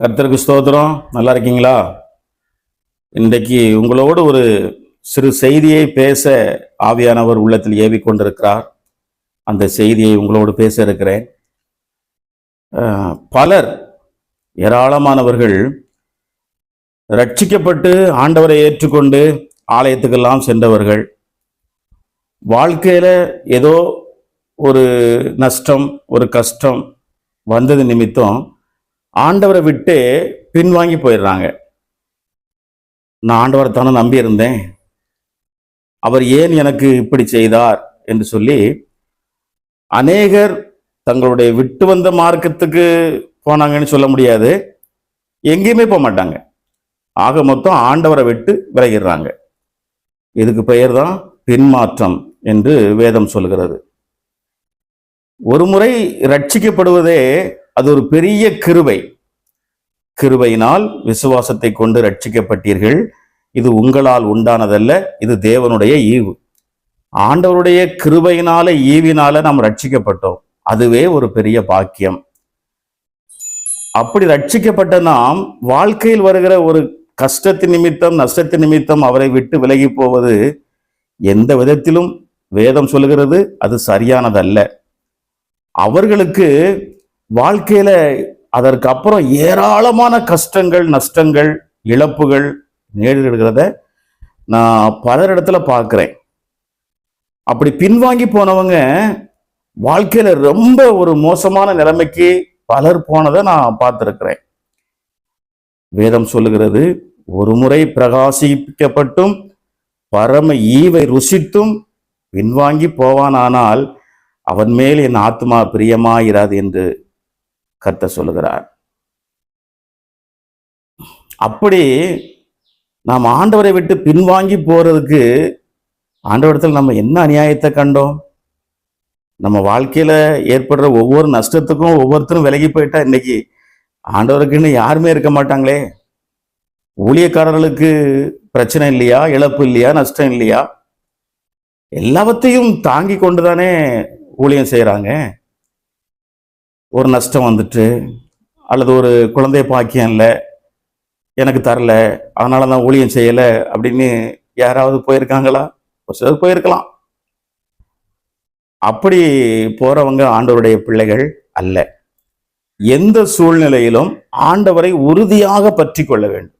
கர்த்தருக்கு ஸ்தோத்திரம். நல்லா இருக்கீங்களா? இன்றைக்கு உங்களோடு ஒரு சிறு செய்தியை பேச ஆவியானவர் உள்ளத்தில் ஏவி கொண்டிருக்கிறார் அந்த செய்தியை உங்களோடு பேச இருக்கிறேன். பலர் ஏராளமானவர்கள் ரட்சிக்கப்பட்டு ஆண்டவரை ஏற்றுக்கொண்டு ஆலயத்துக்கெல்லாம் சென்றவர்கள். வாழ்க்கையில் ஏதோ ஒரு நஷ்டம் ஒரு கஷ்டம் வந்தது நிமித்தம் ஆண்டவரை விட்டு பின்வாங்கி போயிடுறாங்க. நான் ஆண்டவரை தானே நம்பி இருந்தேன். அவர் ஏன் எனக்கு இப்படி செய்தார் என்று சொல்லி அநேகர் தங்களுடைய விட்டு வந்த மார்க்கத்துக்கு போனாங்கன்னு சொல்ல முடியாது. எங்கேயுமே போக மாட்டாங்க. ஆக மொத்தம் ஆண்டவரை விட்டு விலகிடுறாங்க. இதுக்கு பெயர் தான் பின்மாற்றம் என்று வேதம் சொல்கிறது. ஒரு முறை ரட்சிக்கப்படுவதே அது ஒரு பெரிய கிருபை. கிருபையினால் விசுவாசத்தை கொண்டு ரட்சிக்கப்பட்டீர்கள் இது உங்களால் உண்டானதல்ல இது தேவனுடைய ஈவு. ஆண்டவருடைய கிருபையினால ஈவினால நாம் ரட்சிக்கப்பட்டோம் அதுவே ஒரு பெரிய பாக்கியம். அப்படி ரட்சிக்கப்பட்ட நாம் வாழ்க்கையில் வருகிற ஒரு கஷ்டத்தின் நிமித்தம் நஷ்டத்தின் நிமித்தம் அவரை விட்டு விலகி போவது எந்த விதத்திலும் வேதம் சொல்லுகிறது அது சரியானதல்ல. அவர்களுக்கு வாழ்க்கையில அதற்கு அப்புறம் ஏராளமான கஷ்டங்கள் நஷ்டங்கள் இழப்புகள் நேரிடுகிறத நான் பலர் இடத்துல பார்க்குறேன். அப்படி பின்வாங்கி போனவங்க வாழ்க்கையில ரொம்ப ஒரு மோசமான நிலைமைக்கு பலர் போனதை நான் பார்த்துருக்கிறேன். வேதம் சொல்லுகிறது ஒரு முறை பிரகாசிக்கப்பட்டும் பரம ஈவை ருசித்தும் பின்வாங்கி போவானானால் அவன் மேல் என் ஆத்மா பிரியமாயிராது என்று கர்த்த சொல்லுகிறார். அப்படி நாம் ஆண்டவரை விட்டு பின்வாங்கி போறதுக்கு ஆண்டவரத்தில் நம்ம என்ன அநியாயத்தை கண்டோம்? நம்ம வாழ்க்கையில ஏற்படுற ஒவ்வொரு நஷ்டத்துக்கும் ஒவ்வொருத்தரும் விலகி போயிட்டா இன்னைக்கு ஆண்டவருக்குன்னு யாருமே இருக்க மாட்டாங்களே? ஊழியக்காரர்களுக்கு பிரச்சனை இல்லையா? இழப்பு இல்லையா? நஷ்டம் இல்லையா? எல்லாவற்றையும் தாங்கி கொண்டுதானே ஊழியம் செய்கிறாங்க ஒரு நஷ்டம் வந்துட்டு அல்லது ஒரு குழந்தை பாக்கியம் இல்லை எனக்கு தரல அதனால தான் ஊழியம் செய்யலை அப்படின்னு யாராவது போயிருக்காங்களா? ஒரு சிலர் போயிருக்கலாம். அப்படி போறவங்க ஆண்டவருடைய பிள்ளைகள் அல்ல. எந்த சூழ்நிலையிலும் ஆண்டவரை உறுதியாக பற்றி கொள்ள வேண்டும்.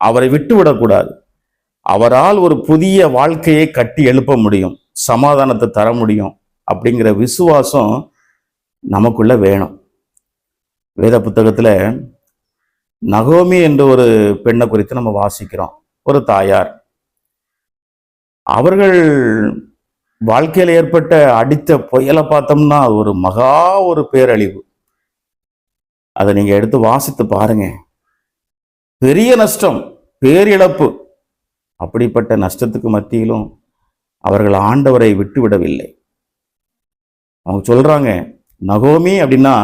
அவரை விட்டு விடக்கூடாது. அவரால் ஒரு புதிய வாழ்க்கையை கட்டி எழுப்ப முடியும் சமாதானத்தை தர முடியும் அப்படிங்கிற விசுவாசம் நமக்குள்ள வேணும். வேத புத்தகத்துல நகோமி என்ற ஒரு பெண்ணை குறித்து நம்ம வாசிக்கிறோம். ஒரு தாயார். அவர்கள் வாழ்க்கையில் ஏற்பட்ட அடித்த புயலை பார்த்தோம்னா அது ஒரு மகா ஒரு பேரழிவு. அதை நீங்க எடுத்து வாசித்து பாருங்க. பெரிய நஷ்டம் பேரிழப்பு. அப்படிப்பட்ட நஷ்டத்துக்கு மத்தியிலும் அவர்கள் ஆண்டவரை விட்டுவிடவில்லை. அவங்க சொல்றாங்க நகோமி அப்படின்னா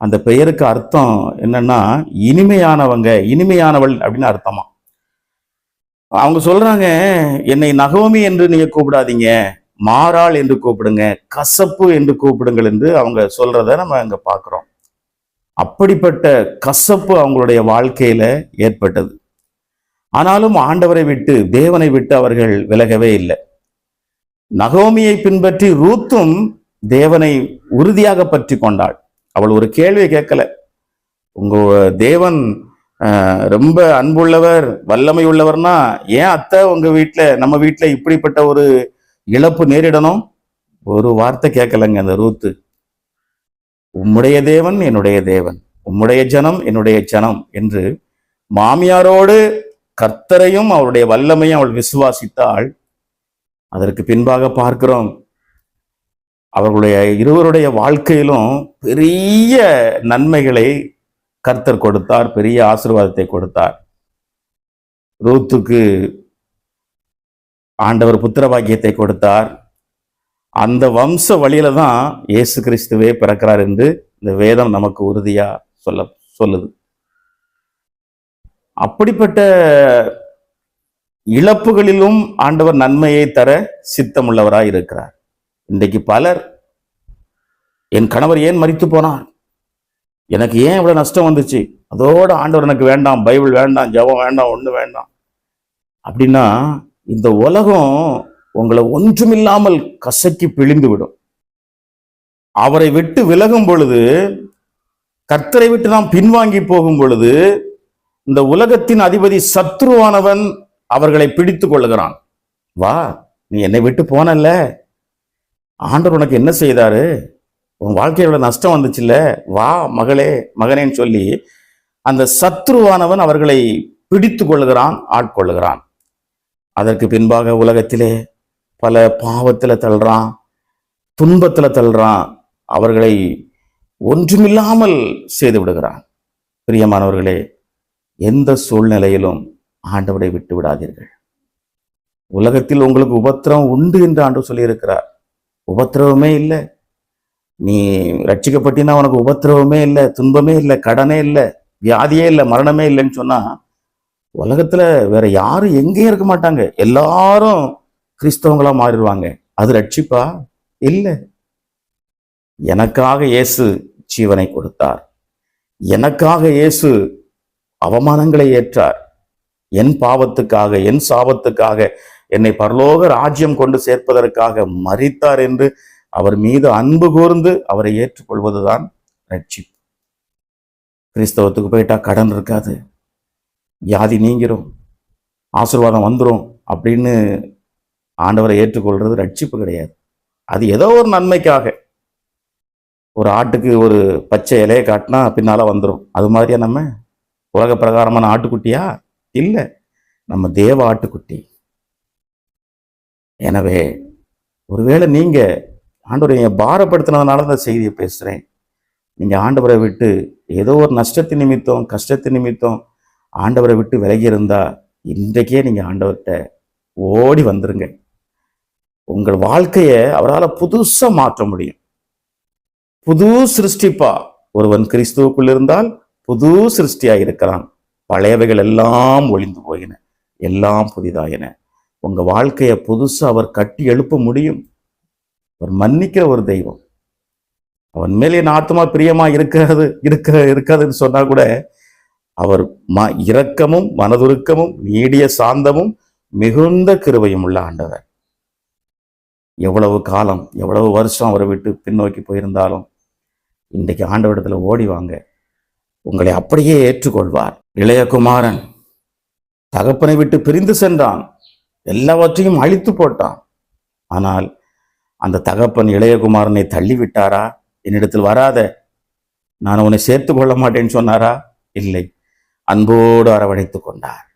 அந்த பெயருக்கு அர்த்தம் என்னன்னா இனிமையானவங்க இனிமையானவள் அப்படின்னு அர்த்தமா? அவங்க சொல்றாங்க என்னை நகோமி என்று நீங்க கூப்பிடாதீங்க மாறாள் என்று கூப்பிடுங்க கசப்பு என்று கூப்பிடுங்கள் என்று அவங்க சொல்றத நம்ம அங்க பாக்குறோம் அப்படிப்பட்ட கசப்பு அவங்களுடைய வாழ்க்கையில ஏற்பட்டது. ஆனாலும் ஆண்டவரை விட்டு தேவனை விட்டு அவர்கள் விலகவே இல்லை. நகோமியை பின்பற்றி ரூத்தும் தேவனை உறுதியாக பற்றி கொண்டாள். அவள் ஒரு கேள்வியை கேட்கல. உங்க தேவன் ரொம்ப அன்புள்ளவர் வல்லமை உள்ளவர்னா ஏன் அத்தை உங்க வீட்டுல நம்ம வீட்டுல இப்படிப்பட்ட ஒரு இழப்பு நேரிடணும்? ஒரு வார்த்தை கேட்கலங்க அந்த ரூத்து. உம்முடைய தேவன் என்னுடைய தேவன். உம்முடைய ஜனம் என்னுடைய ஜனம் என்று மாமியாரோடு கர்த்தரையும் அவருடைய வல்லமையும் அவள் விசுவாசித்தாள். அதற்கு பின்பாக பார்க்கிறோம். அவர்களுடைய இருவருடைய வாழ்க்கையிலும் பெரிய நன்மைகளை கர்த்தர் கொடுத்தார் பெரிய ஆசீர்வாதத்தை கொடுத்தார். ரூத்துக்கு ஆண்டவர் புத்திர பாக்கியத்தை கொடுத்தார். அந்த வம்ச வழியில தான் இயேசு கிறிஸ்துவே பிறக்கிறார் என்று இந்த வேதம் நமக்கு உறுதியா சொல்ல சொல்லுது. அப்படிப்பட்ட இழப்புகளிலும் ஆண்டவர் நன்மையை தர சித்தமுள்ளவராய் இருக்கிறார். இன்றைக்கு பலர் என் கணவர் ஏன் மறித்து போனார்? எனக்கு ஏன் இவ்வளோ நஷ்டம் வந்துச்சு? அதோட ஆண்டவர் எனக்கு வேண்டாம் பைபிள் வேண்டாம் ஜெபம் வேண்டாம் ஒன்று வேண்டாம். அப்படின்னா இந்த உலகம் உங்களை ஒன்றுமில்லாமல் கசக்கி பிழிந்து விடும் அவரை விட்டு விலகும் பொழுது கர்த்தரை விட்டு நாம் பின்வாங்கி போகும் பொழுது இந்த உலகத்தின் அதிபதி சத்ருவானவன் அவர்களை பிடித்து கொள்ளுகிறான். வா நீ என்னை விட்டு போனல்ல. ஆண்டவர் உனக்கு என்ன செய்தாரு? உன் வாழ்க்கையோட நஷ்டம் வந்துச்சுல்ல? வா மகளே மகனேன்னு சொல்லி அந்த சத்ருவானவன் அவர்களை பிடித்து கொள்கிறான் ஆட்கொள்ளுகிறான் அதற்கு பின்பாக உலகத்திலே பல பாவத்துல தள்ளுறான் துன்பத்துல தள்ளுறான். அவர்களை ஒன்றுமில்லாமல் செய்து விடுகிறான். பிரியமானவர்களே எந்த சூழ்நிலையிலும் ஆண்டவரை விட்டு விடாதீர்கள். உலகத்தில் உங்களுக்கு உபத்திரம் உண்டு என்று ஆண்டு சொல்லியிருக்கிறார். உபத்திரவமே இல்லை. நீ ரட்சிக்கப்பட்டினா உனக்கு உபத்திரவமே இல்லை துன்பமே இல்லை கடனே இல்லை வியாதியே இல்லை மரணமே இல்லைன்னு சொன்னா உலகத்துல வேற யாரும் எங்கேயும் இருக்க மாட்டாங்க. எல்லாரும் கிறிஸ்தவங்களாக மாறிடுவாங்க. அது ரட்சிப்பா? இல்லை. எனக்காக இயேசு ஜீவனை கொடுத்தார். எனக்காக இயேசு அவமானங்களை ஏற்றார். என் பாவத்துக்காக என் சாபத்துக்காக என்னை பரலோக ராஜ்யம் கொண்டு சேர்ப்பதற்காக மறித்தார் என்று அவர் மீது அன்பு கூர்ந்து அவரை ஏற்றுக்கொள்வதுதான் ரட்சிப்பு கிறிஸ்தவத்துக்கு போயிட்டா கடன் இருக்காது. வியாதி நீங்கிரும். ஆசீர்வாதம் வந்துடும் அப்படின்னு ஆண்டவரை ஏற்றுக்கொள்வது ரட்சிப்பு கிடையாது. அது ஏதோ ஒரு நன்மைக்காக. ஒரு ஆட்டுக்கு ஒரு பச்சை இலையை காட்டினா பின்னால் வந்துடும் அது மாதிரியா நம்ம? உலக பிரகாரமான ஆட்டுக்குட்டியா? இல்லை. நம்ம தேவ ஆட்டுக்குட்டி. எனவே ஒருவேளை நீங்க ஆண்டவரை என்னை பாரப்படுத்தினதுனால இந்த செய்தியை பேசுகிறேன் நீங்க ஆண்டவரை விட்டு ஏதோ ஒரு நஷ்டத்தின் நிமித்தம் கஷ்டத்தின் நிமித்தம் ஆண்டவரை விட்டு விலகி இருந்தால் இன்றைக்கே நீங்க ஆண்டவர்கிட்ட ஓடி வந்துருங்க. உங்கள் வாழ்க்கையை அவரால் புதுசா மாற்ற முடியும். புது சிருஷ்டிப்பா ஒருவன் கிறிஸ்துவுக்குள் இருந்தால் புது சிருஷ்டியா இருக்கிறான் பழையவைகள் எல்லாம் ஒளிந்து போயின. எல்லாம் புதிதாயின. உங்க வாழ்க்கையை புதுசா அவர் கட்டி எழுப்ப முடியும். அவர் மன்னிக்கிற ஒரு தெய்வம். அவன் மேலே என் ஆத்மா பிரியமா இருக்கிறது இருக்க இருக்காதுன்னு சொன்னா கூட அவர் ம இரக்கமும் மனதுருக்கமும் நீடிய சாந்தமும் மிகுந்த கிருபையும் உள்ள ஆண்டவர். எவ்வளவு காலம் எவ்வளவு வருஷம் அவரை விட்டு பின்னோக்கி போயிருந்தாலும் இன்றைக்கு ஆண்டவரிடத்தில் ஓடி வாங்க. உங்களை அப்படியே ஏற்றுக்கொள்வார். இளையகுமாரன் தகப்பனை விட்டு பிரிந்து சென்றான். எல்லாவற்றையும் அழித்து போட்டான். ஆனால் அந்த தகப்பன் இளையகுமாரனை தள்ளிவிட்டாரா? என்னிடத்தில் வராத. நான் உன்னை சேர்த்து கொள்ள மாட்டேன்னு சொன்னாரா? இல்லை. அன்போடு அரவணைத்து கொண்டார்.